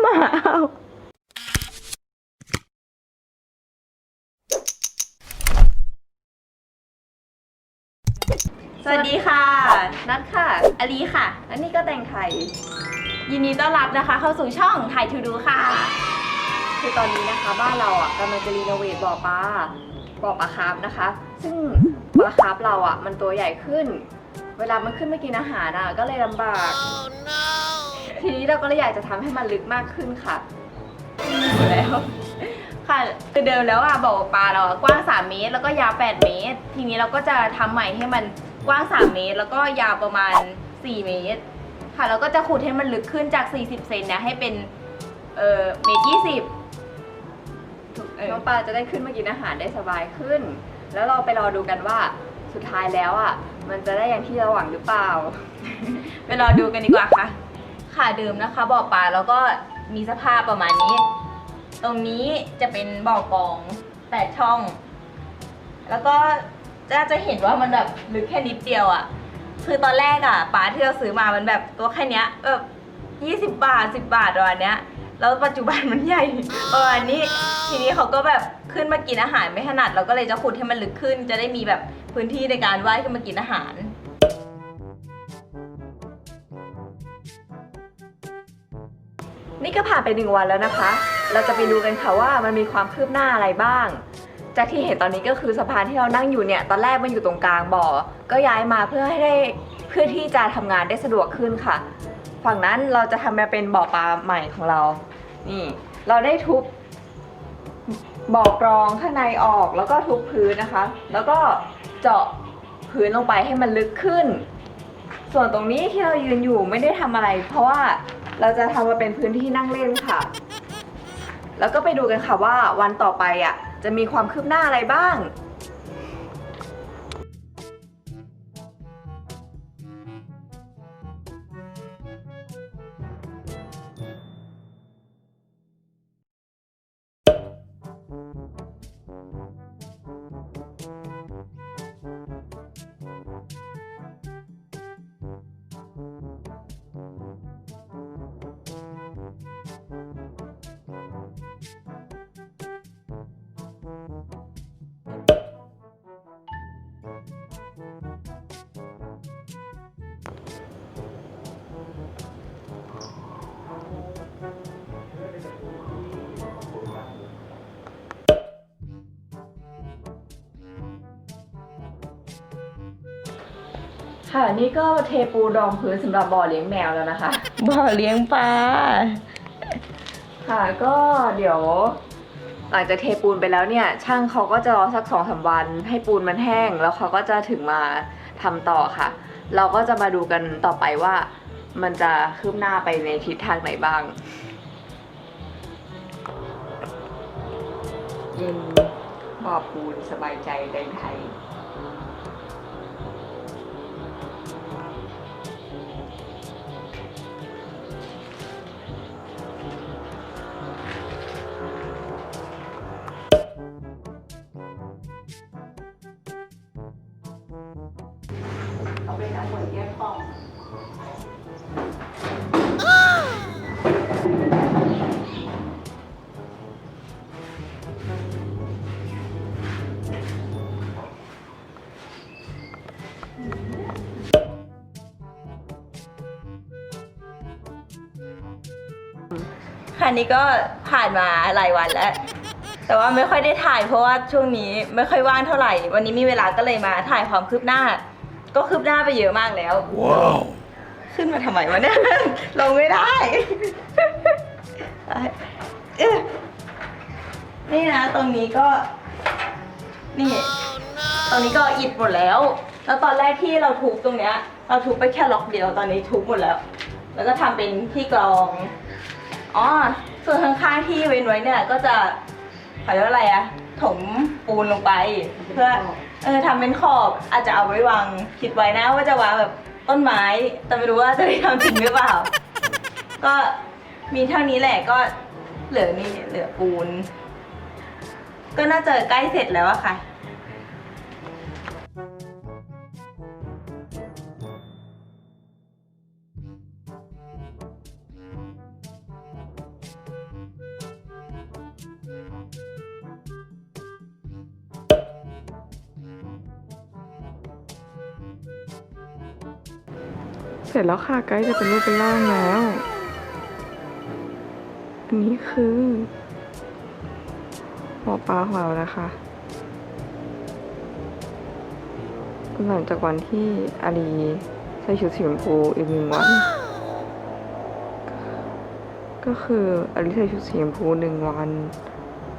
หมาเอาสวัสดีค่ะ นัทค่ะ อลีค่ะ และนี่ก็แต่งไทย ยินดีต้อนรับนะคะ เข้าสู่ช่องไทยทูดูค่ะ คือตอนนี้นะคะบ้านเราอะกำลังจะรีโนเวทบ่อปลาบ่อปลาคาร์ฟนะคะ ซึ่งปลาคาร์ฟเราอะมันตัวใหญ่ขึ้น เวลามันขึ้นมากินอาหารอะก็เลยลำบาก ทีนี้เราก็เลยอยากจะทำให้มันลึกมากขึ้นค่ะอยู่แล้ว ค่ะคือเดิมแล้วอะบ่อปลาเราอะกว้าง 3 เมตร แล้วก็ยาว 8 เมตร ทีนี้เราก็จะทำใหม่ให้มันกว้าง 3 เมตร แล้วก็ยาวประมาณ 4 เมตร ค่ะแล้วก็จะขุดให้มันลึกขึ้นจาก 40 เซนเนี่ยให้เป็นเอ่อเมตรยี่สิบน้องปลาจะได้ขึ้นมากินอาหารได้สบายขึ้น แล้วเราไปรอดูกันว่าสุดท้ายแล้วอะมันจะได้อย่างที่เราหวังหรือเปล่า ไปรอดูกันดีกว่าค่ะ ค่ะเดิมนะคะบ่อปลาแล้วก็มีสภาพประมาณนี้ ตรงนี้จะเป็นบ่อกองแปดช่อง แล้วก็จะจะเห็นว่ามันแบบลึกแค่นิดเดียวอะ่ะ คือตอนแรกอะ่ะปลาที่เราซื้อมามันแบบตัวแค่เนี้ยแบบยี่สิบบาทสิบบาทประมาณเนี้ยแล้วปัจจุบันมันใหญ่ประมาณนี้ ทีนี้เขาก็แบบขึ้นมากินอาหารไม่ถนัด เราก็เลยจะขุดให้มันลึกขึ้น จะได้มีแบบพื้นที่ในการว่ายขึ้นมากินอาหาร นี่ก็ผ่านไปหนึ่งวันแล้วนะคะ เราจะไปดูกันค่ะว่ามันมีความคืบหน้าอะไรบ้าง จากที่เห็นตอนนี้ก็คือสะพานที่เรานั่งอยู่เนี่ย ตอนแรกมันอยู่ตรงกลางบ่อ ก็ย้ายมาเพื่อให้ได้เพื่อที่จะทำงานได้สะดวกขึ้นค่ะ ฝั่งนั้นเราจะทำมาเป็นบ่อปลาใหม่ของเรา นี่ เราได้ทุบบ่อกรองข้างในออกแล้วก็ทุบพื้นนะคะ แล้วก็เจาะพื้นลงไปให้มันลึกขึ้น ส่วนตรงนี้ที่เรายืนอยู่ไม่ได้ทำอะไร เพราะว่า เราจะทำมาเป็นพื้นที่นั่งเล่นค่ะ แล้วก็ไปดูกันค่ะว่าวันต่อไปอะจะมีความคืบหน้าอะไรบ้าง ค่ะนี่ก็เทปูรองพื้นสำหรับบ่อเลี้ยงแมวแล้วนะคะ บ่อเลี้ยงปลา ค่ะก็เดี๋ยวหลังจากเทปูนไปแล้วเนี่ย ช่างเขาก็จะรอสักสองสาวัน ให้ปูนมันแห้ง แล้วเขาก็จะถึงมาทำต่อค่ะ เราก็จะมาดูกันต่อไปว่า มันจะคืบหน้าไปในทิศทางไหนบ้างเย็นบ่อปูนสบายใจแดงไทย ค่ะนี่ก็ผ่านมาหลายวันแล้ว แต่ว่าไม่ค่อยได้ถ่ายเพราะว่าช่วงนี้ไม่ค่อยว่างเท่าไหร่ วันนี้มีเวลาก็เลยมาถ่ายความคืบหน้า ก็คืบหน้าไปเยอะมากแล้ว Wow. ขึ้นมาทำไมวะเนี่ย ลงไม่ได้เอ๊ะนี่นะตรงนี้ก็ นี่ ตรงนี้ก็อิดหมดแล้ว แล้วตอนแรกที่เราทุบตรงเนี้ย เราทุบไปแค่ล็อกเดียว ตอนนี้ทุบหมดแล้ว แล้วก็ทำเป็นที่กรอง อ๋อ ส่วนข้างๆที่เว้นไว้เนี่ยก็จะเขาเรียกว่าอะไรอะถมปูนลงไป เพื่อเออทำเป็นขอบอาจจะเอาไว้วางคิดไว้นะว่าจะวางแบบต้นไม้ แต่ไม่รู้ว่าจะได้ทำจริงหรือเปล่า ก็มีเท่านี้แหละก็เหลือนี่เหลือปูน ก็น่าจะใกล้เสร็จแล้วอะค่ะ เสร็จแล้วค่ะใกล้จะเป็นรูปเป็นร่างแล้ว อันนี้คือหมอปลาของเรานะคะหลังจากวันที่อาลีใส่ชุดสีชมพูอีกหนึ่งวัน ก็คืออาลีใส่ชุดสีชมพูหนึ่งวัน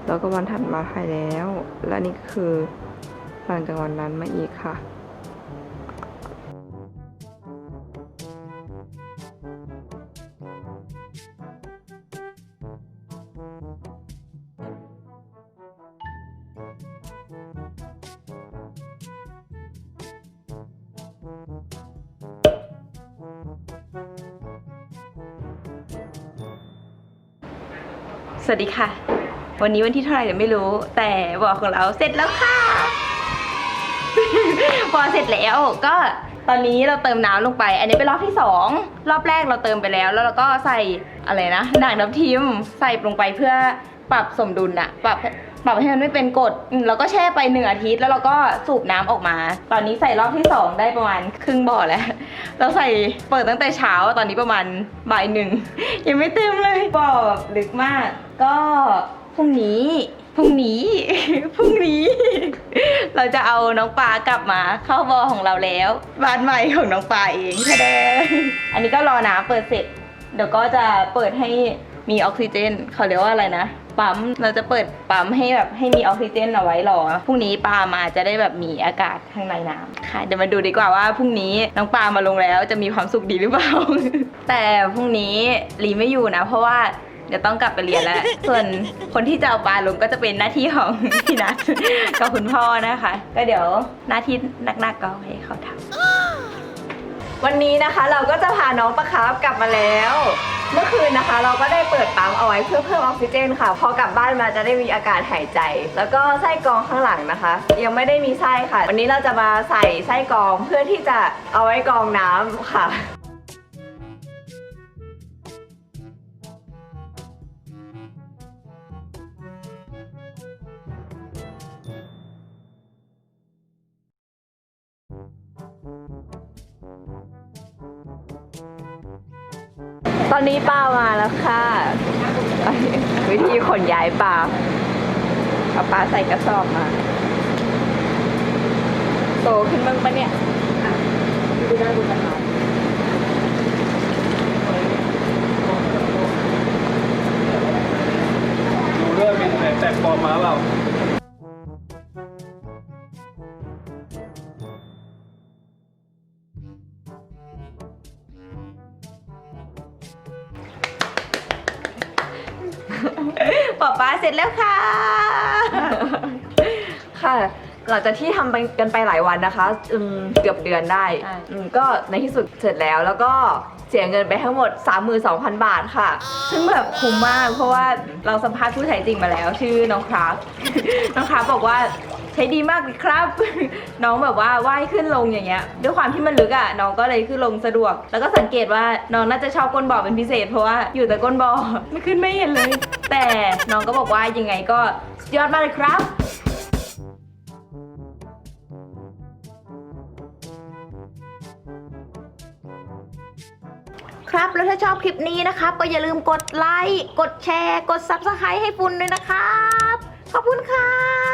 แล้วก็วันถัดมาหายแล้ว และนี่ก็คือหลังจากวันนั้นมาอีกค่ะ สวัสดีค่ะ วันนี้วันที่เท่าไหร่เดี๋ยวไม่รู้ แต่บอกของเราเสร็จแล้วค่ะพอเสร็จแล้วก็ตอนนี้เราเติมน้ำลงไป อันนี้เป็นรอบที่สองรอบแรกเราเติมไปแล้ว แล้วเราก็ใส่อะไรนะด่างน้ำทิมใส่ลงไปเพื่อปรับสมดุลอะปรับปรับให้มันไม่เป็นกรดอืมแล้วก็แช่ไปหนึ่งอาทิตย์ แล้วเราก็สูบน้ำออกมา ตอนนี้ใส่รอบที่สองได้ประมาณครึ่งบ่อแล้ว เราใส่เปิดตั้งแต่เช้า ตอนนี้ประมาณบ่ายหนึ่ง ยังไม่เต็มเลยบ่อแบบลึกมาก ก็พรุ่งนี้พรุ่งนี้ พรุ่งนี้ เราจะเอาน้องปลากลับมาเข้าบอของเราแล้วบ้านใหม่ของน้องปลาเองแค่อันนี้ก็รอน้ำเปิดเสร็จ เดี๋ยวก็จะเปิดให้มีออกซิเจนเขาเรียกว่าอะไรนะปั๊มเราจะเปิดปั๊มให้แบบให้มีออกซิเจนเอาไว้รอพรุ่งนี้ปลามาจะได้แบบมีอากาศข้างในน้ำค่ะ เดี๋ยวมาดูดีกว่าว่าพรุ่งนี้น้องปลามาลงแล้วจะมีความสุขดีหรือเปล่า แต่พรุ่งนี้ลีไม่อยู่นะ เพราะว่า เดี๋ยวต้องกลับไปเรียนแล้ว ส่วนคนที่จะเอาปลาลงก็จะเป็นหน้าที่ของ พี่นัทกับคุณพ่อนะคะ ก็เดี๋ยวหน้าที่หนักๆก็ให้เขาทำวันนี้นะคะเราก็จะพาน้องปลาคาร์ฟกลับมาแล้ว เมื่อคืนนะคะ เราก็ได้เปิดปั๊มเอาไว้เพื่อเพิ่มออกซิเจนค่ะ พอกลับบ้านมาจะได้มีอากาศหายใจ แล้วก็ไส้กรองข้างหลังนะคะ ยังไม่ได้มีไส้ค่ะ วันนี้เราจะมาใส่ไส้กรองเพื่อที่จะเอาไว้กรองน้ำค่ะ ตอนนี้ป้ามาแล้วค่ะ วิธีขนย้ายปลาเอาปลาใส่กระสอบมา โตขึ้นบ้างปะเนี่ยดูได้ดูกันหน่อยดูด้วยมีไหนแตกปลอมมาเปล่า ป๊าป๊าเสร็จแล้วค่ะ ค่ะ หลังจากที่ทำไปกันไปหลายวันนะคะอืมเกือบเดือนได้ใช่ อืมก็ในที่สุดเสร็จแล้วแล้วก็เสียเงินไปทั้งหมด 32,000 บาทค่ะ ซึ่งแบบคุ้มมาก เพราะว่าเราสัมภาษณ์ผู้ใช้จริงมาแล้ว ชื่อน้องครับน้องครับบอกว่า ใช้ดีมากเลยครับ น้องแบบว่าว่ายขึ้นลงอย่างเงี้ย ด้วยความที่มันลึกอะน้องก็เลยขึ้นลงสะดวก แล้วก็สังเกตว่าน้องน่าจะชอบก้นบ่อเป็นพิเศษ เพราะว่าอยู่แต่ก้นบ่อไม่ขึ้นไม่เห็นเลย แต่น้องก็บอกว่ายังไงก็สุดยอดมากเลยครับครับ แล้วถ้าชอบคลิปนี้นะครับก็อย่าลืมกดไลค์ กดแชร์ กด Subscribe ให้ปุณด้วยนะครับ ขอบคุณครับ